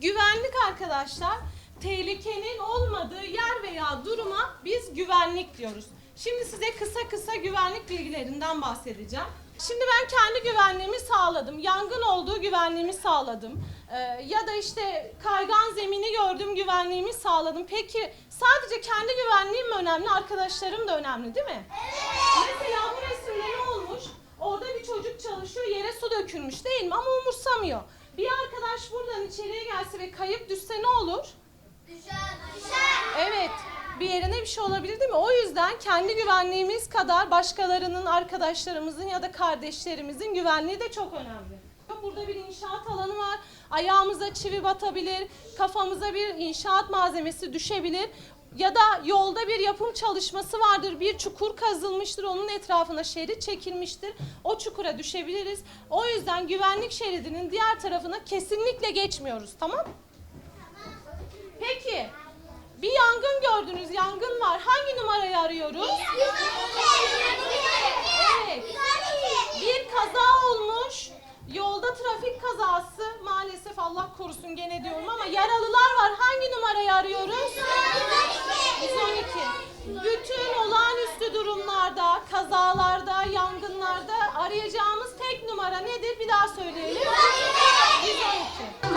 Güvenlik arkadaşlar tehlikenin olmadığı yer veya duruma biz güvenlik diyoruz. Şimdi size kısa kısa güvenlik bilgilerinden bahsedeceğim. Şimdi ben kendi güvenliğimi sağladım. Yangın olduğu güvenliğimi sağladım. Ee, ya da işte kaygan zemini gördüm güvenliğimi sağladım. Peki sadece kendi güvenliğim mi önemli, arkadaşlarım da önemli değil mi? Mesela bu resimde ne olmuş? Orada bir çocuk çalışıyor, yere su dökülmüş değil mi? Ama umursamıyor. Bir arkadaş buradan ve kayıp düşse ne olur? Evet. Bir yerine bir şey olabilir değil mi? O yüzden kendi güvenliğimiz kadar başkalarının, arkadaşlarımızın ya da kardeşlerimizin güvenliği de çok önemli. Burada bir inşaat alanı. Ayağımıza çivi batabilir, kafamıza bir inşaat malzemesi düşebilir. Ya da yolda bir yapım çalışması vardır. Bir çukur kazılmıştır. Onun etrafına şerit çekilmiştir. O çukura düşebiliriz. O yüzden güvenlik şeridinin diğer tarafına kesinlikle geçmiyoruz. Tamam? Peki. Bir yangın gördünüz. Yangın var. Hangi numarayı arıyoruz? olsun gene diyorum ama yaralılar var. Hangi numarayı arıyoruz? 112. Bütün olağanüstü durumlarda, kazalarda, yangınlarda arayacağımız tek numara nedir? Bir daha söyleyelim. 112.